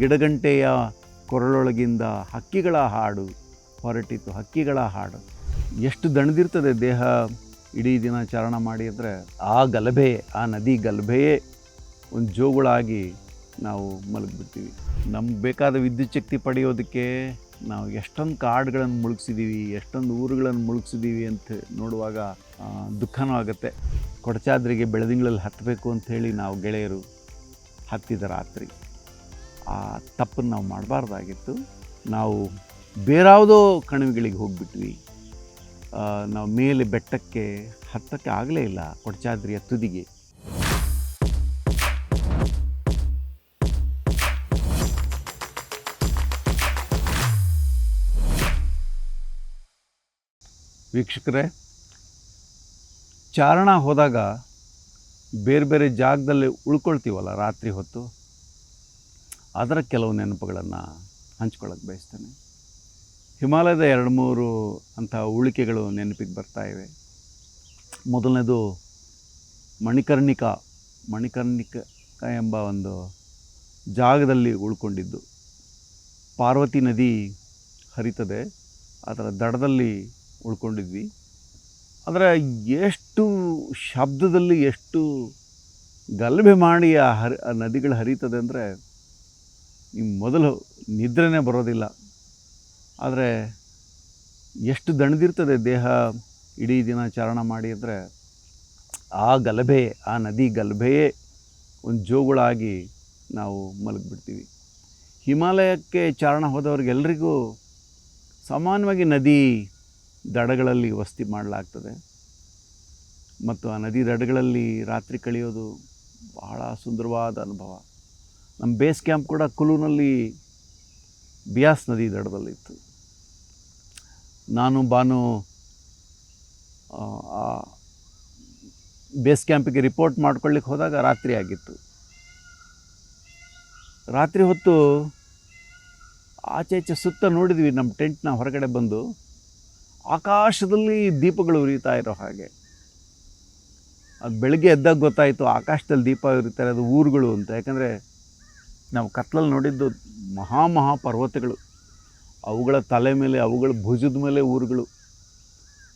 ಗಿಡಗಂಟೆಯ ಕೊರಳೊಳಗಿಂದ ಹಕ್ಕಿಗಳ ಹಾಡು ಹೊರಟಿತು ಹಕ್ಕಿಗಳ ಹಾಡು. ಎಷ್ಟು ದಣದಿರ್ತದೆ ದೇಹ ಇಡೀ ದಿನ ಚಾರಣ ಮಾಡಿ ಅಂದರೆ ಆ ಗಲಭೆ, ಆ ನದಿ ಗಲಭೆಯೇ ಒಂದು ಜೋಗುಳಾಗಿ ನಾವು ಮಲಗಿಬಿಡ್ತೀವಿ. ನಮ್ಗೆ ಬೇಕಾದ ವಿದ್ಯುತ್ ಶಕ್ತಿ ಪಡೆಯೋದಕ್ಕೆ ನಾವು ಎಷ್ಟೊಂದು ಕಾಡುಗಳನ್ನು ಮುಳುಗಿಸಿದ್ದೀವಿ ಎಷ್ಟೊಂದು ಊರುಗಳನ್ನು ಮುಳುಗಿಸಿದ್ದೀವಿ ಅಂತ ನೋಡುವಾಗ ದುಃಖನೂ ಆಗುತ್ತೆ. ಕೊಡಚಾದ್ರಿಗೆ ಬೆಳದಿಂಗಳಲ್ಲಿ ಹತ್ತಬೇಕು ಅಂಥೇಳಿ ನಾವು ಗೆಳೆಯರು ಹತ್ತಿದ ರಾತ್ರಿ. ಆ ತಪ್ಪನ್ನು ನಾವು ಮಾಡಬಾರ್ದಾಗಿತ್ತು. ನಾವು ಬೇರಾವುದೋ ಕಣಿವೆಗಳಿಗೆ ಹೋಗಿಬಿಟ್ವಿ. ನಾವು ಮೇಲೆ ಬೆಟ್ಟಕ್ಕೆ, ಹತ್ತಕ್ಕೆ ಆಗಲೇ ಇಲ್ಲ ಕೊಡಚಾದ್ರಿಯ ತುದಿಗೆ. ವೀಕ್ಷಕರೇ, ಚಾರಣ ಹೋದಾಗ ಬೇರೆ ಬೇರೆ ಜಾಗದಲ್ಲಿ ಉಳ್ಕೊಳ್ತೀವಲ್ಲ ರಾತ್ರಿ ಹೊತ್ತು? ಅದರ ಕೆಲವು ನೆನಪುಗಳನ್ನು ಹಂಚ್ಕೊಳ್ಳೋಕೆ ಬಯಸ್ತೇನೆ. ಹಿಮಾಲಯದ ಎರಡು ಮೂರು ಅಂತಹ ಉಳಿಕೆಗಳು ನೆನಪಿಗೆ ಬರ್ತಾ ಇವೆ. ಮೊದಲನೇದು ಮಣಿಕರ್ಣಿಕಾ, ಮಣಿಕರ್ಣಿಕ ಎಂಬ ಒಂದು ಜಾಗದಲ್ಲಿ ಉಳ್ಕೊಂಡಿದ್ದು. ಪಾರ್ವತಿ ನದಿ ಹರಿತದೆ, ಅದರ ದಡದಲ್ಲಿ ಉಳ್ಕೊಂಡಿದ್ವಿ. ಆದರೆ ಎಷ್ಟು ಶಬ್ದದಲ್ಲಿ ಎಷ್ಟು ಗಲಭೆ ಮಾಡಿ ಆ ಹರಿ ನದಿಗಳು ಹರಿತದೆ ಅಂದರೆ ನಿಮ್ಮ ಮೊದಲು ನಿದ್ರೆನೇ ಬರೋದಿಲ್ಲ. ಆದರೆ ಎಷ್ಟು ದಣದಿರ್ತದೆ ದೇಹ ಇಡೀ ದಿನ ಚಾರಣ ಮಾಡಿ ಅಂದರೆ ಆ ಗಲಭೆ, ಆ ನದಿ ಗಲಭೆಯೇ ಒಂದು ಜೋಗುಳಾಗಿ ನಾವು ಮಲಗಿಬಿಡ್ತೀವಿ. ಹಿಮಾಲಯಕ್ಕೆ ಚಾರಣ ಹೋದವ್ರಿಗೆಲ್ಲರಿಗೂ ಸಾಮಾನ್ಯವಾಗಿ ನದಿ ದಡಗಳಲ್ಲಿ ವಸತಿ ಮಾಡಲಾಗ್ತದೆ. ಮತ್ತು ಆ ನದಿ ದಡಗಳಲ್ಲಿ ರಾತ್ರಿ ಕಳೆಯೋದು ಬಹಳ ಸುಂದರವಾದ ಅನುಭವ. ನಮ್ಮ ಬೇಸ್ ಕ್ಯಾಂಪ್ ಕೂಡ ಕುಲುನಲ್ಲಿ ಬಿಯಾಸ್ ನದಿ ದಡದಲ್ಲಿತ್ತು ನಾನು, ಬಾನು ಬೇಸ್ ಕ್ಯಾಂಪಿಗೆ ರಿಪೋರ್ಟ್ ಮಾಡ್ಕೊಳ್ಳಿಕ್ಕೆ ಹೋದಾಗ ರಾತ್ರಿ ಆಗಿತ್ತು. ರಾತ್ರಿ ಹೊತ್ತು ಆಚೆ ಈಚೆ ಸುತ್ತ ನೋಡಿದ್ವಿ, ನಮ್ಮ ಟೆಂಟ್ನ ಹೊರಗಡೆ ಬಂದು. ಆಕಾಶದಲ್ಲಿ ದೀಪಗಳು ಉರಿತಾ ಇರೋ ಹಾಗೆ. ಅದು ಬೆಳಗ್ಗೆ ಎದ್ದಾಗ ಗೊತ್ತಾಯಿತು, ಆಕಾಶದಲ್ಲಿ ದೀಪ ಉರಿತಾರೆ ಅದು ಊರುಗಳು ಅಂತ. ಯಾಕಂದರೆ ನಾವು ಕತ್ಲಲ್ಲಿ ನೋಡಿದ್ದು ಮಹಾ ಮಹಾ ಪರ್ವತಗಳು. ಅವುಗಳ ತಲೆ ಮೇಲೆ, ಅವುಗಳ ಭುಜದ ಮೇಲೆ ಊರುಗಳು.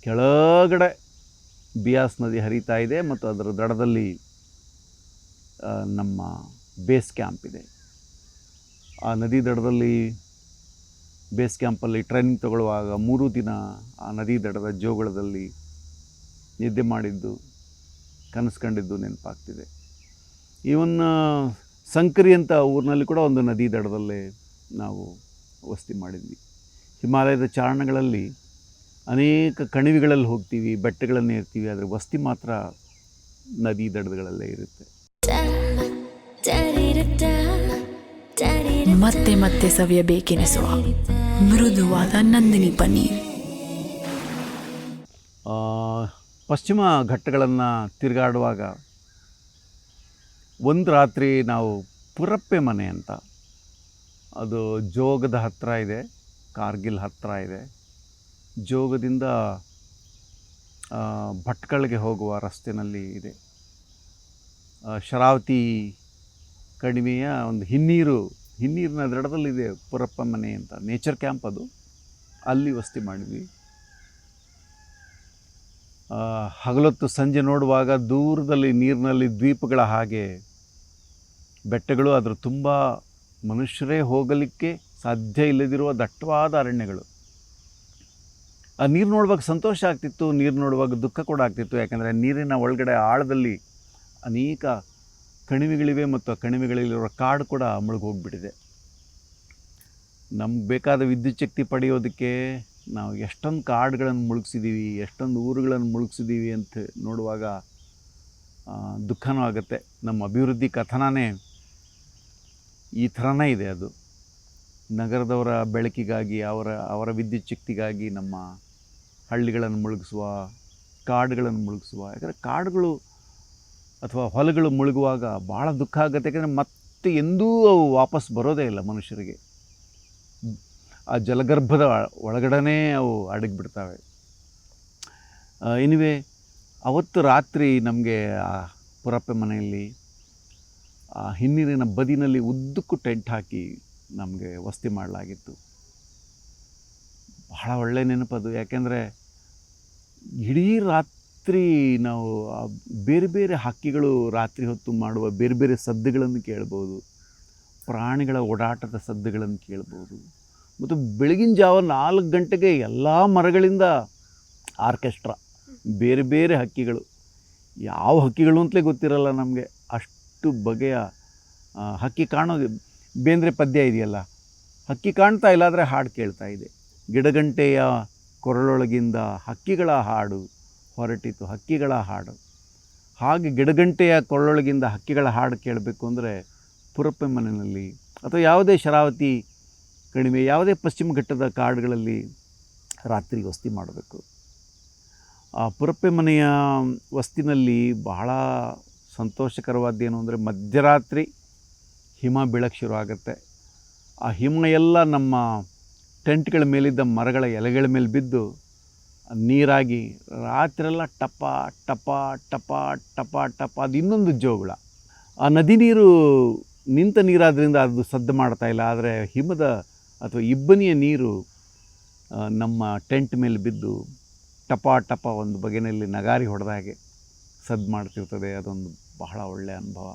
ಕೆಳಗಡೆ ಬಿಯಾಸ್ ನದಿ ಹರಿತಾ ಇದೆ ಮತ್ತು ಅದರ ದಡದಲ್ಲಿ ನಮ್ಮ ಬೇಸ್ ಕ್ಯಾಂಪ್ ಇದೆ. ಆ ನದಿ ದಡದಲ್ಲಿ ಬೇಸ್ ಕ್ಯಾಂಪಲ್ಲಿ ಟ್ರೈನಿಂಗ್ ತಗೊಳ್ಳುವಾಗ ಮೂರು ದಿನ ಆ ನದಿ ದಡದ ಜೋಗಳದಲ್ಲಿ ನಿದ್ದೆ ಮಾಡಿದ್ದು ಕನಸ್ಕೊಂಡಿದ್ದು ನೆನಪಾಗ್ತಿದೆ. ಈವನ್ ಸಂಕರಿ ಅಂತ ಊರಿನಲ್ಲಿ ಕೂಡ ಒಂದು ನದಿ ದಡದಲ್ಲೇ ನಾವು ವಸತಿ ಮಾಡಿದ್ವಿ. ಹಿಮಾಲಯದ ಚಾರಣಗಳಲ್ಲಿ ಅನೇಕ ಕಣಿವೆಗಳಲ್ಲಿ ಹೋಗ್ತೀವಿ ಬೆಟ್ಟಗಳನ್ನು ಇರ್ತೀವಿ ಆದರೆ ವಸತಿ ಮಾತ್ರ ನದಿ ದಡದಗಳಲ್ಲೇ ಇರುತ್ತೆ. ಮತ್ತೆ ಮತ್ತೆ ಸವಿಯಬೇಕೆನಿಸುವ ಮೃದುವಾದ ನಂದಿನಿ ಪನ್ನೀರ್. ಪಶ್ಚಿಮ ಘಟ್ಟಗಳನ್ನು ತಿರುಗಾಡುವಾಗ ಒಂದು ರಾತ್ರಿ ನಾವು ಪುರಪ್ಪೆ ಮನೆ ಅಂತ. ಅದು ಜೋಗದ ಹತ್ತಿರ ಇದೆ, ಕಾರ್ಗಿಲ್ ಹತ್ತಿರ ಇದೆ. ಜೋಗದಿಂದ ಭಟ್ಕಳಿಗೆ ಹೋಗುವ ರಸ್ತೆಯಲ್ಲಿ ಇದೆ. ಶರಾವತಿ ಕಣಿವೆಯ ಒಂದು ಹಿನ್ನೀರು, ಹಿನ್ನೀರಿನ ದಡದಲ್ಲಿದೆ ಪುರಪ್ಪ ಮನೆ ಅಂತ. ನೇಚರ್ ಕ್ಯಾಂಪ್ ಅದು. ಅಲ್ಲಿ ವಸ್ತಿ ಮಾಡಿದ್ವಿ. ಹಗಲೊತ್ತು ಸಂಜೆ ನೋಡುವಾಗ ದೂರದಲ್ಲಿ ನೀರಿನಲ್ಲಿ ದ್ವೀಪಗಳ ಹಾಗೆ ಬೆಟ್ಟಗಳು ಅದರ ತುಂಬ ಮನುಷ್ಯರೇ ಹೋಗಲಿಕ್ಕೆ ಸಾಧ್ಯ ಇಲ್ಲದಿರುವ ದಟ್ಟವಾದ ಅರಣ್ಯಗಳು. ಆ ನೀರು ನೋಡುವಾಗ ಸಂತೋಷ ಆಗ್ತಿತ್ತು, ನೀರು ನೋಡುವಾಗ ದುಃಖ ಕೂಡ ಆಗ್ತಿತ್ತು. ಯಾಕೆಂದರೆ ನೀರಿನ ಒಳಗಡೆ ಆಳದಲ್ಲಿ ಅನೇಕ ಕಣಿವೆಗಳಿವೆ ಮತ್ತು ಆ ಕಣಿವೆಗಳಲ್ಲಿರೋ ಕಾಡು ಕೂಡ ಮುಳುಗೋಗ್ಬಿಟ್ಟಿದೆ ನಮ್ಗೆ ಬೇಕಾದ ವಿದ್ಯುತ್ ಶಕ್ತಿ ಪಡೆಯೋದಕ್ಕೆ ನಾವು ಎಷ್ಟೊಂದು ಕಾಡುಗಳನ್ನು ಮುಳುಗಿಸಿದ್ದೀವಿ ಎಷ್ಟೊಂದು ಊರುಗಳನ್ನು ಮುಳುಗಿಸಿದ್ದೀವಿ ಅಂತ ನೋಡುವಾಗ ದುಃಖನೂ ಆಗುತ್ತೆ. ನಮ್ಮ ಅಭಿವೃದ್ಧಿ ಕಥನನೇ ಈ ಥರನೇ ಇದೆ ಅದು. ನಗರದವರ ಬೆಳಕಿಗಾಗಿ, ಅವರ ಅವರ ವಿದ್ಯುತ್ ಶಕ್ತಿಗಾಗಿ ನಮ್ಮ ಹಳ್ಳಿಗಳನ್ನು ಮುಳುಗಿಸುವ, ಕಾಡುಗಳನ್ನು ಮುಳುಗಿಸುವ, ಯಾಕಂದರೆ ಕಾಡುಗಳು ಅಥವಾ ಹೊಲಗಳು ಮುಳುಗುವಾಗ ಭಾಳ ದುಃಖ ಆಗುತ್ತೆ. ಯಾಕಂದರೆ ಮತ್ತೆ ಎಂದೂ ಅವು ವಾಪಸ್ ಬರೋದೇ ಇಲ್ಲ ಮನುಷ್ಯರಿಗೆ. ಆ ಜಲಗರ್ಭದ ಒಳಗಡೆ ಅವು ಅಡಗಿಬಿಡ್ತವೆ. ಇನ್ನುವೆ ಅವತ್ತು ರಾತ್ರಿ ನಮಗೆ ಆ ಪುರಪ್ಪೆ ಮನೆಯಲ್ಲಿ ಹಿನ್ನೀರಿನ ಬದಿನಲ್ಲಿ ಉದ್ದಕ್ಕೂ ಟೆಂಟ್ ಹಾಕಿ ನಮಗೆ ವಸತಿ ಮಾಡಲಾಗಿತ್ತು. ಬಹಳ ಒಳ್ಳೆಯ ನೆನಪದು ಯಾಕೆಂದರೆ ಇಡೀ ರಾತ್ರಿ ನಾವು ಬೇರೆ ಬೇರೆ ಹಕ್ಕಿಗಳು ರಾತ್ರಿ ಹೊತ್ತು ಮಾಡುವ ಬೇರೆ ಬೇರೆ ಸದ್ದುಗಳನ್ನು ಕೇಳ್ಬೋದು. ಪ್ರಾಣಿಗಳ ಓಡಾಟದ ಸದ್ದುಗಳನ್ನು ಕೇಳ್ಬೋದು. ಮತ್ತು ಬೆಳಗಿನ ಜಾವ ನಾಲ್ಕು ಗಂಟೆಗೆ ಎಲ್ಲ ಮರಗಳಿಂದ ಆರ್ಕೆಸ್ಟ್ರಾ, ಬೇರೆ ಬೇರೆ ಹಕ್ಕಿಗಳು. ಯಾವ ಹಕ್ಕಿಗಳು ಅಂತಲೇ ಗೊತ್ತಿರಲ್ಲ ನಮಗೆ. ಅಷ್ಟು ಬಗೆಯ ಹಕ್ಕಿ ಕಾಣೋದು. ಬೇಂದ್ರೆ ಪದ್ಯ ಇದೆಯಲ್ಲ, ಹಕ್ಕಿ ಕಾಣ್ತಾ ಇಲ್ಲ ಆದರೆ ಹಾಡು ಕೇಳ್ತಾ ಇದೆ. ಗಿಡಗಂಟೆಯ ಕೊರಳೊಳಗಿಂದ ಹಕ್ಕಿಗಳ ಹಾಡು ಹೊರಟಿತು, ಹಕ್ಕಿಗಳ ಹಾಡು. ಹಾಗೆ ಗಿಡಗಂಟೆಯ ಕೊರಳೊಳಗಿಂದ ಹಕ್ಕಿಗಳ ಹಾಡು ಕೇಳಬೇಕು ಅಂದರೆ ಪುರಪ್ಪೆ ಮನೆಯಲ್ಲಿ ಅಥವಾ ಯಾವುದೇ ಶರಾವತಿ ಕಣಿವೆ, ಯಾವುದೇ ಪಶ್ಚಿಮ ಘಟ್ಟದ ಕಾಡುಗಳಲ್ಲಿ ರಾತ್ರಿ ವಸ್ತಿ ಮಾಡಬೇಕು. ಆ ಪುರಪ್ಪೆ ಮನೆಯ ವಸ್ತಿನಲ್ಲಿ ಬಹಳ ಸಂತೋಷಕರವಾದ್ದೇನು ಅಂದರೆ ಮಧ್ಯರಾತ್ರಿ ಹಿಮ ಬೀಳಕ್ಕೆ ಶುರು ಆಗುತ್ತೆ. ಆ ಹಿಮ ಎಲ್ಲ ನಮ್ಮ ಟೆಂಟ್ಗಳ ಮೇಲಿದ್ದ ಮರಗಳ ಎಲೆಗಳ ಮೇಲೆ ಬಿದ್ದು ನೀರಾಗಿ ರಾತ್ರಿಯೆಲ್ಲ ಟಪ ಟಪ ಟಪ ಟಪ ಟಪ, ಅದು ಇನ್ನೊಂದು ಜೋಗುಳ. ಆ ನದಿ ನೀರು ನಿಂತ ನೀರಾದ್ರಿಂದ ಅದು ಸದ್ದು ಮಾಡ್ತಾ ಇಲ್ಲ. ಆದರೆ ಹಿಮದ ಅಥವಾ ಇಬ್ಬನಿಯ ನೀರು ನಮ್ಮ ಟೆಂಟ್ ಮೇಲೆ ಬಿದ್ದು ಟಪ ಟಪ ಒಂದು ಬಗೆಯಲ್ಲಿ ನಗಾರಿ ಹೊಡೆದ ಹಾಗೆ ಸದ್ದು ಮಾಡ್ತಿರ್ತದೆ. ಅದೊಂದು ಬಹಳ ಒಳ್ಳೆಯ ಅನುಭವ.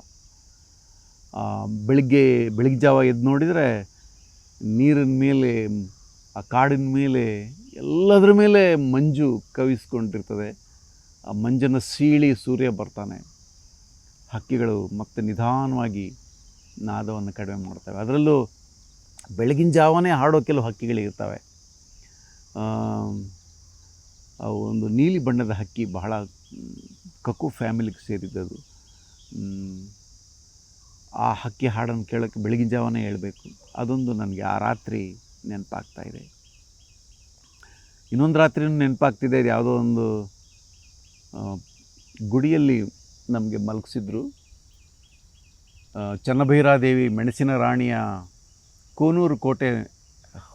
ಬೆಳಗ್ಗೆ ಬೆಳಗ್ಗೆ ಜಾವ ಎದ್ದು ನೋಡಿದರೆ ನೀರಿನ ಮೇಲೆ, ಆ ಕಾಡಿನ ಮೇಲೆ, ಎಲ್ಲದರ ಮೇಲೆ ಮಂಜು ಕವಿಸ್ಕೊಂಡಿರ್ತದೆ. ಆ ಮಂಜನ್ನು ಸೀಳಿ ಸೂರ್ಯ ಬರ್ತಾನೆ. ಹಕ್ಕಿಗಳು ಮತ್ತೆ ನಿಧಾನವಾಗಿ ನಾದವನ್ನು ಕಡಿಮೆ ಮಾಡ್ತವೆ. ಅದರಲ್ಲೂ ಬೆಳಗಿನ ಜಾವನೇ ಹಾಡೋ ಕೆಲವು ಹಕ್ಕಿಗಳಿರ್ತವೆ ಒಂದು ನೀಲಿ ಬಣ್ಣದ ಹಕ್ಕಿ ಬಹಳ ಕಕ್ಕು ಫ್ಯಾಮಿಲಿಗೆ ಸೇರಿದ್ದದು ಆ ಹಕ್ಕಿ ಹಾಡನ್ನು ಕೇಳೋಕ್ಕೆ ಬೆಳಗಿನ ಜಾವನೇ ಹೇಳಬೇಕು. ಅದೊಂದು ನನಗೆ ಆ ರಾತ್ರಿ ನೆನಪಾಗ್ತಾ ಇದೆ. ಇನ್ನೊಂದು ರಾತ್ರಿನೂ ನೆನಪಾಗ್ತಿದೆ ಇದು ಯಾವುದೋ ಒಂದು ಗುಡಿಯಲ್ಲಿ ನಮಗೆ ಮಲಗಿಸಿದ್ರು. ಚನ್ನಭೈರಾದೇವಿ ಮೆಣಸಿನ ರಾಣಿಯ ಕೋನೂರು ಕೋಟೆ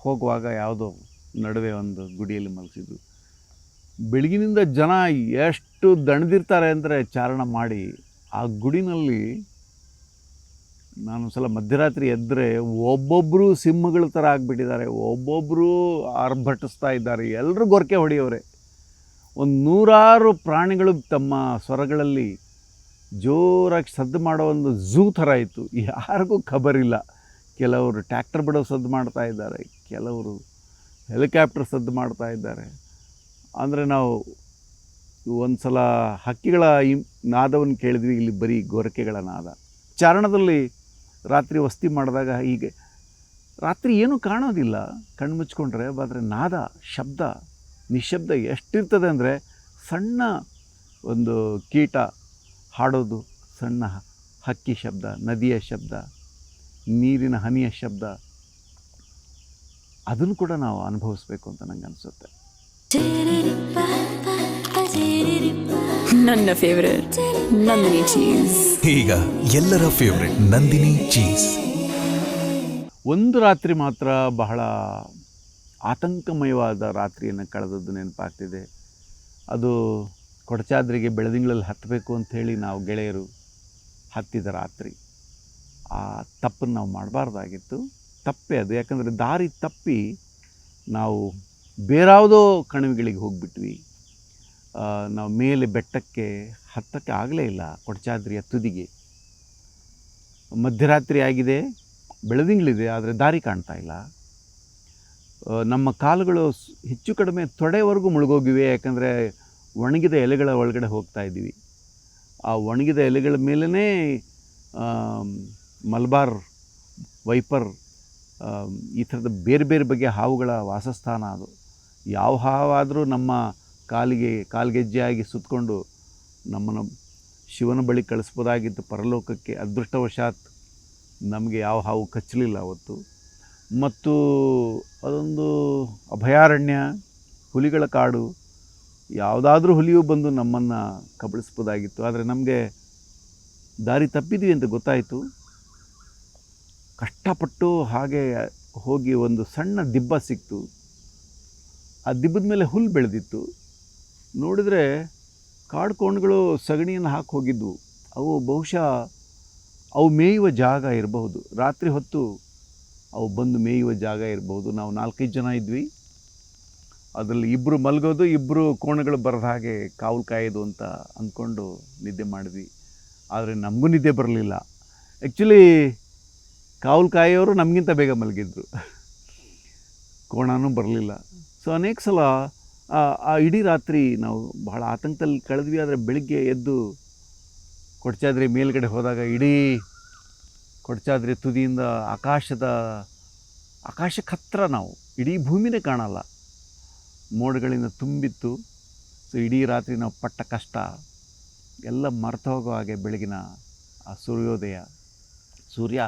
ಹೋಗುವಾಗ ಯಾವುದೋ ನಡುವೆ ಒಂದು ಗುಡಿಯಲ್ಲಿ ಮಲಗಿಸಿದ್ರು. ಬೆಳಗಿನಿಂದ ಜನ ಎಷ್ಟು ದಣದಿರ್ತಾರೆ ಅಂದರೆ ಚಾರಣ ಮಾಡಿ ಆ ಗುಡಿನಲ್ಲಿ ನಾನು ಸಲ ಮಧ್ಯರಾತ್ರಿ ಎದ್ದರೆ ಒಬ್ಬೊಬ್ಬರು ಸಿಂಹಗಳ ಥರ ಆಗಿಬಿಟ್ಟಿದ್ದಾರೆ. ಒಬ್ಬೊಬ್ಬರು ಆರ್ಭಟಿಸ್ತಾ ಇದ್ದಾರೆ. ಎಲ್ಲರೂ ಗೊರಕೆ ಹೊಡೆಯವರೆ ಒಂದು ನೂರಾರು ಪ್ರಾಣಿಗಳು ತಮ್ಮ ಸ್ವರಗಳಲ್ಲಿ ಜೋರಾಗಿ ಸದ್ದು ಮಾಡೋ ಒಂದು ಝೂ ಥರ ಇತ್ತು. ಯಾರಿಗೂ ಖಬರಿಲ್ಲ. ಕೆಲವರು ಟ್ಯಾಕ್ಟರ್ ಬಿಡೋ ಸದ್ದು ಮಾಡ್ತಾ ಇದ್ದಾರೆ. ಕೆಲವರು ಹೆಲಿಕಾಪ್ಟರ್ ಸದ್ದು ಮಾಡ್ತಾ ಇದ್ದಾರೆ. ಅಂದರೆ ನಾವು ಒಂದು ಸಲ ಹಕ್ಕಿಗಳ ಈ ನಾದವನ್ನು ಕೇಳಿದ್ವಿ, ಇಲ್ಲಿ ಬರೀ ಗೊರಕೆಗಳ ನಾದ. ಚಾರಣದಲ್ಲಿ ರಾತ್ರಿ ವಸ್ತಿ ಮಾಡಿದಾಗ ಹೀಗೆ, ರಾತ್ರಿ ಏನೂ ಕಾಣೋದಿಲ್ಲ. ಕಣ್ಣು ಮುಚ್ಕೊಂಡ್ರೆ ಆದರೆ ನಾದ, ಶಬ್ದ, ನಿಶಬ್ದ ಎಷ್ಟಿರ್ತದೆ ಅಂದರೆ ಸಣ್ಣ ಒಂದು ಕೀಟ ಹಾಡೋದು ಸಣ್ಣ ಹಕ್ಕಿ ಶಬ್ದ, ನದಿಯ ಶಬ್ದ, ನೀರಿನ ಹನಿಯ ಶಬ್ದ. ಅದನ್ನು ಕೂಡ ನಾವು ಅನುಭವಿಸ್ಬೇಕು ಅಂತ ನನಗೆ ಅನಿಸುತ್ತೆ ನನ್ನ ಫೇವರೇಟ್ ನಂದಿನಿ ಚೀಸ್ ಈಗ ಎಲ್ಲರ ಫೇವ್ರೆಟ್ ನಂದಿನಿ ಚೀಸ್ ಒಂದು ರಾತ್ರಿ ಮಾತ್ರ ಬಹಳ ಆತಂಕಮಯವಾದ ರಾತ್ರಿಯನ್ನು ಕಳೆದದ್ದು ನೆನಪಾಗ್ತಿದೆ. ಅದು ಕೊಡಚಾದ್ರಿಗೆ ಬೆಳದಿಂಗಳಲ್ಲಿ ಹತ್ತಬೇಕು ಅಂಥೇಳಿ ನಾವು ಗೆಳೆಯರು ಹತ್ತಿದ ರಾತ್ರಿ. ಆ ತಪ್ಪನ್ನು ನಾವು ಮಾಡಬಾರ್ದಾಗಿತ್ತು. ತಪ್ಪೇ ಅದು ಯಾಕಂದರೆ ದಾರಿ ತಪ್ಪಿ ನಾವು ಬೇರಾವುದೋ ಕಣಿವೆಗಳಿಗೆ ಹೋಗಿಬಿಟ್ವಿ. ನಾವು ಮೇಲೆ ಬೆಟ್ಟಕ್ಕೆ ಹತ್ತಕ್ಕೆ ಆಗಲೇ ಇಲ್ಲ ಕೊಡಚಾದ್ರಿಯ ತುದಿಗೆ. ಮಧ್ಯರಾತ್ರಿ ಆಗಿದೆ ಬೆಳದಿಂಗಳಿದೆ ಆದರೆ ದಾರಿ ಕಾಣ್ತಾ ಇಲ್ಲ. ನಮ್ಮ ಕಾಲುಗಳು ಹೆಚ್ಚು ಕಡಿಮೆ ತೊಡೆವರೆಗೂ ಮುಳುಗೋಗಿವೆ, ಯಾಕಂದರೆ ಒಣಗಿದ ಎಲೆಗಳ ಒಳಗಡೆ ಹೋಗ್ತಾ ಇದ್ದೀವಿ. ಆ ಒಣಗಿದ ಎಲೆಗಳ ಮೇಲೇ ಮಲ್ಬಾರ್, ವೈಪರ್ ಈ ಥರದ ಬೇರೆ ಬೇರೆ ಬಗೆಯ ಹಾವುಗಳ ವಾಸಸ್ಥಾನ ಅದು. ಯಾವ ಹಾವಾದರೂ ನಮ್ಮ ಕಾಲಿಗೆ, ಕಾಲ್ಗೆಜ್ಜೆಯಾಗಿ ಸುತ್ತಕೊಂಡು ನಮ್ಮನ್ನು ಶಿವನ ಬಳಿ ಕಳಿಸ್ಬೋದಾಗಿತ್ತು ಪರಲೋಕಕ್ಕೆ. ಅದೃಷ್ಟವಶಾತ್ ನಮಗೆ ಯಾವ ಹಾವು ಕಚ್ಚಲಿಲ್ಲ ಅವತ್ತು. ಮತ್ತು ಅದೊಂದು ಅಭಯಾರಣ್ಯ, ಹುಲಿಗಳ ಕಾಡು, ಯಾವುದಾದ್ರೂ ಹುಲಿಯು ಬಂದು ನಮ್ಮನ್ನು ಕಬಳಿಸ್ಬೋದಾಗಿತ್ತು. ಆದರೆ ನಮಗೆ ದಾರಿ ತಪ್ಪಿದ್ವಿ ಅಂತ ಗೊತ್ತಾಯಿತು. ಕಷ್ಟಪಟ್ಟು ಹಾಗೆ ಹೋಗಿ ಒಂದು ಸಣ್ಣ ದಿಬ್ಬ ಸಿಕ್ತು. ಆ ದಿಬ್ಬದ ಮೇಲೆ ಹುಲ್ಲು ಬೆಳೆದಿತ್ತು. ನೋಡಿದರೆ ಕಾಡು ಕೋಣಗಳು ಸಗಣಿಯನ್ನು ಹಾಕಿ ಹೋಗಿದ್ವು. ಅವು ಬಹುಶಃ ಅವು ಮೇಯುವ ಜಾಗ ಇರಬಹುದು. ರಾತ್ರಿ ಹೊತ್ತು ಅವು ಬಂದು ಮೇಯುವ ಜಾಗ ಇರಬಹುದು. ನಾವು ನಾಲ್ಕೈದು ಜನ ಇದ್ವಿ. ಅದರಲ್ಲಿ ಇಬ್ಬರು ಮಲಗೋದು ಇಬ್ಬರು ಕೋಣಗಳು ಬರದ ಹಾಗೆ ಕಾವಲು ಕಾಯೋದು ಅಂತ ಅಂದ್ಕೊಂಡು ನಿದ್ದೆ ಮಾಡಿದ್ವಿ. ಆದರೆ ನಮಗೂ ನಿದ್ದೆ ಬರಲಿಲ್ಲ. ಆ್ಯಕ್ಚುಲಿ ಕಾವಲು ಕಾಯೋರು ನಮಗಿಂತ ಬೇಗ ಮಲಗಿದ್ರು. ಕೋಣನೂ ಬರಲಿಲ್ಲ. ಸೊ ಅನೇಕ ಸಲ ಆ ಇಡೀ ರಾತ್ರಿ ನಾವು ಬಹಳ ಆತಂಕದಲ್ಲಿ ಕಳೆದ್ವಿ, ಆದರೆ ಬೆಳಿಗ್ಗೆ ಎದ್ದು ಕೊಡ್ಚಾದ್ರಿ ಮೇಲುಗಡೆ ಹೋದಾಗ ಇಡೀ ಕೊಡ್ಚಾದ್ರಿ ತುದಿಯಿಂದ ಆಕಾಶದ ಆಕಾಶಕ್ಕೆ ನಾವು, ಇಡೀ ಭೂಮಿನೇ ಕಾಣಲ್ಲ. ಮೋಡಗಳಿಂದ ತುಂಬಿತ್ತು, ಸೊ ಇಡೀ ರಾತ್ರಿ ನಾವು ಪಟ್ಟ ಕಷ್ಟ, ಎಲ್ಲ ಮರೆತು ಹೋಗೋ ಹಾಗೆ ಬೆಳಗಿನ ಆ ಸೂರ್ಯೋದಯ, ಸೂರ್ಯ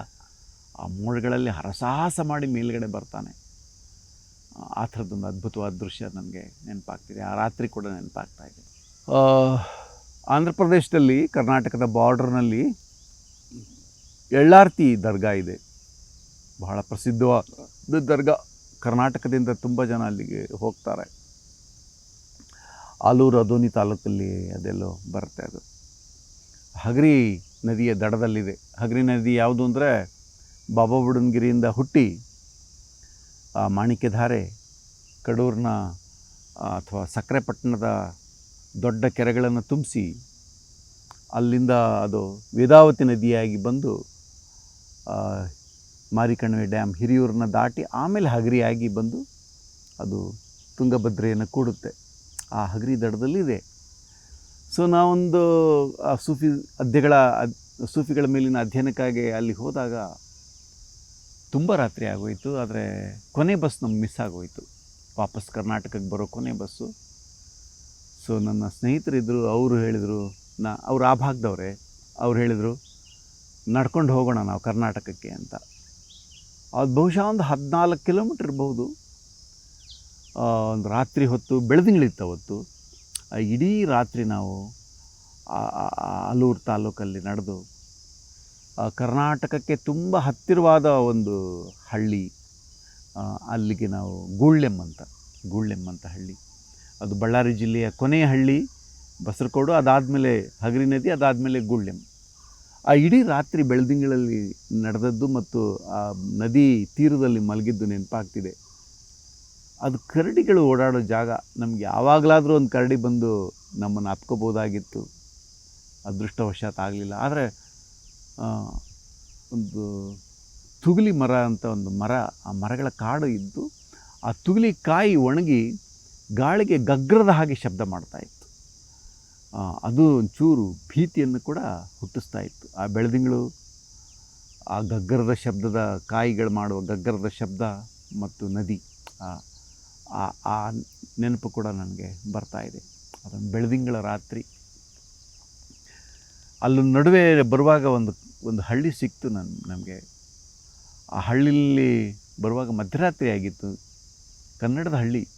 ಆ ಮೋಡಗಳಲ್ಲಿ ಹರಸಾಹಸ ಮಾಡಿ ಮೇಲ್ಗಡೆ ಬರ್ತಾನೆ. ಆ- ಥರದ್ದೊಂದು ಅದ್ಭುತವಾದ ದೃಶ್ಯ ನನಗೆ ನೆನಪಾಗ್ತಿದೆ. ಆ ರಾತ್ರಿ ಕೂಡ ನೆನಪಾಗ್ತಾ ಇದೆ. ಆಂಧ್ರ ಪ್ರದೇಶದಲ್ಲಿ ಕರ್ನಾಟಕದ ಬಾರ್ಡರ್ನಲ್ಲಿ ಎಳ್ಳಾರ್ತಿ ದರ್ಗಾ ಇದೆ. ಬಹಳ ಪ್ರಸಿದ್ಧವಾದ ದರ್ಗಾ. ಕರ್ನಾಟಕದಿಂದ ತುಂಬ ಜನ ಅಲ್ಲಿಗೆ ಹೋಗ್ತಾರೆ. ಆಲೂರು ಅದೋನಿ ತಾಲೂಕಲ್ಲಿ ಅದೆಲ್ಲೋ ಬರುತ್ತೆ ಅದು. ಹಗರಿ ನದಿಯ ದಡದಲ್ಲಿದೆ. ಹಗರಿ ನದಿ ಯಾವುದು ಅಂದರೆ ಬಾಬಾ ಬುಡನ್ಗಿರಿಯಿಂದ ಹುಟ್ಟಿ ಮಾಣಿಕ್ಯಧಾರೆ ಕಡೂರಿನ ಅಥವಾ ಸಕ್ಕರೆಪಟ್ಟಣದ ದೊಡ್ಡ ಕೆರೆಗಳನ್ನು ತುಂಬಿಸಿ ಅಲ್ಲಿಂದ ಅದು ವೇದಾವತಿ ನದಿಯಾಗಿ ಬಂದು ಮಾರಿಕಣ್ವೆ ಡ್ಯಾಮ್ ಹಿರಿಯೂರನ್ನ ದಾಟಿ ಆಮೇಲೆ ಹಗರಿಯಾಗಿ ಬಂದು ಅದು ತುಂಗಭದ್ರೆಯನ್ನು ಕೂಡುತ್ತೆ. ಆ ಹಗರಿ ದಡದಲ್ಲಿದೆ ಸೊ, ನಾವೊಂದು ಸೂಫಿ ಅಧ್ಯಗಳ ಸೂಫಿಗಳ ಮೇಲಿನ ಅಧ್ಯಯನಕ್ಕಾಗಿ ಅಲ್ಲಿ ಹೋದಾಗ ತುಂಬ ರಾತ್ರಿ ಆಗೋಯಿತು, ಆದರೆ ಕೊನೆ ಬಸ್ ನಮ್ಗೆ ಮಿಸ್ ಆಗೋಯಿತು. ವಾಪಸ್ ಕರ್ನಾಟಕಕ್ಕೆ ಬರೋ ಕೊನೆ ಬಸ್ಸು. ಸೊ ನನ್ನ ಸ್ನೇಹಿತರಿದ್ದರು ಅವರು ಹೇಳಿದರು, ನಾ, ಅವ್ರು ಆ ಭಾಗದವ್ರೆ, ಅವ್ರು ಹೇಳಿದರು, ನಡ್ಕೊಂಡು ಹೋಗೋಣ ನಾವು ಕರ್ನಾಟಕಕ್ಕೆ ಅಂತ. ಅದು ಬಹುಶಃ ಒಂದು ಹದಿನಾಲ್ಕು ಕಿಲೋಮೀಟ್ರ್ ಇರ್ಬೋದು ಒಂದು ರಾತ್ರಿ ಹೊತ್ತು, ಬೆಳದಿಂಗಳಿತ್ತು ಅವತ್ತು. ಇಡೀ ರಾತ್ರಿ ನಾವು ಆಲೂರು ತಾಲೂಕಲ್ಲಿ ನಡೆದು ಕರ್ನಾಟಕಕ್ಕೆ ತುಂಬ ಹತ್ತಿರವಾದ ಒಂದು ಹಳ್ಳಿ ಅಲ್ಲಿಗೆ ನಾವು ಗೂಳ್ಳೆಮ್ ಅಂತ ಗೂಳ್ಳೆಮ್ ಅಂತ ಹಳ್ಳಿ. ಅದು ಬಳ್ಳಾರಿ ಜಿಲ್ಲೆಯ ಕೊನೆಯ ಹಳ್ಳಿ, ಬಸರಕೋಡು, ಅದಾದಮೇಲೆ ಹಗರಿ ನದಿ, ಅದಾದಮೇಲೆ ಗೂಳ್ಳೆಮ್ ಆ ಇಡೀ ರಾತ್ರಿ ಬೆಳದಿಂಗಳಲ್ಲಿ ನಡೆದದ್ದು ಮತ್ತು ಆ ನದಿ ತೀರದಲ್ಲಿ ಮಲಗಿದ್ದು ನೆನಪಾಗ್ತಿದೆ. ಅದು ಕರಡಿಗಳು ಓಡಾಡೋ ಜಾಗ, ನಮ್ಗೆ ಯಾವಾಗಲಾದರೂ ಒಂದು ಕರಡಿ ಬಂದು ನಮ್ಮನ್ನು ಅಪ್ಕೋಬೋದಾಗಿತ್ತು. ಅದೃಷ್ಟವಶಾತ್ ಆಗಲಿಲ್ಲ. ಆದರೆ ಒಂದು ತುಗುಲಿ ಮರ ಅಂತ ಒಂದು ಮರ, ಆ ಮರಗಳ ಕಾಡು ಇದ್ದು ಆ ತುಗುಲಿ ಕಾಯಿ ಒಣಗಿ ಗಾಳಿಗೆ ಗಗ್ರದ ಹಾಗೆ ಶಬ್ದ ಮಾಡ್ತಾ ಇತ್ತು. ಅದು ಒಂಚೂರು ಭೀತಿಯನ್ನು ಕೂಡ ಹುಟ್ಟಿಸ್ತಾ ಇತ್ತು. ಆ ಬೆಳದಿಂಗಳು, ಆ ಗಗ್ಗರದ ಶಬ್ದದ, ಕಾಯಿಗಳು ಮಾಡುವ ಗಗ್ಗರದ ಶಬ್ದ ಮತ್ತು ನದಿ, ಆ, ಆ- ಆ ನೆನಪು ಕೂಡ ನನಗೆ ಬರ್ತಾ ಇದೆ. ಅದೊಂದು ಬೆಳದಿಂಗಳ ರಾತ್ರಿ. ಅಲ್ಲಿ ನಡುವೆ ಬರುವಾಗ ಒಂದು ಒಂದು ಹಳ್ಳಿ ಸಿಕ್ತು ನನ್ನ ನಮಗೆ. ಆ ಹಳ್ಳಿಯಲ್ಲಿ ಬರುವಾಗ ಮಧ್ಯರಾತ್ರಿ ಆಗಿತ್ತು. ಕನ್ನಡದ ಹಳ್ಳಿ.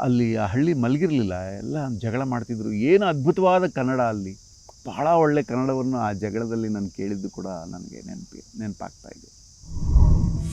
ಅಲ್ಲಿ ಆ ಹಳ್ಳಿ ಮಲಗಿರಲಿಲ್ಲ. ಎಲ್ಲ ಜಗಳ ಮಾಡ್ತಿದ್ರು. ಏನು ಅದ್ಭುತವಾದ ಕನ್ನಡ ಅಲ್ಲಿ. ಬಹಳ ಒಳ್ಳೆ ಕನ್ನಡವನ್ನು ಆ ಜಗಳದಲ್ಲಿ ನಾನು ಕೇಳಿದ್ದು ಕೂಡ ನನಗೆ ನೆನಪಿ, ನೆನಪಾಗ್ತಾ ಇದೆ.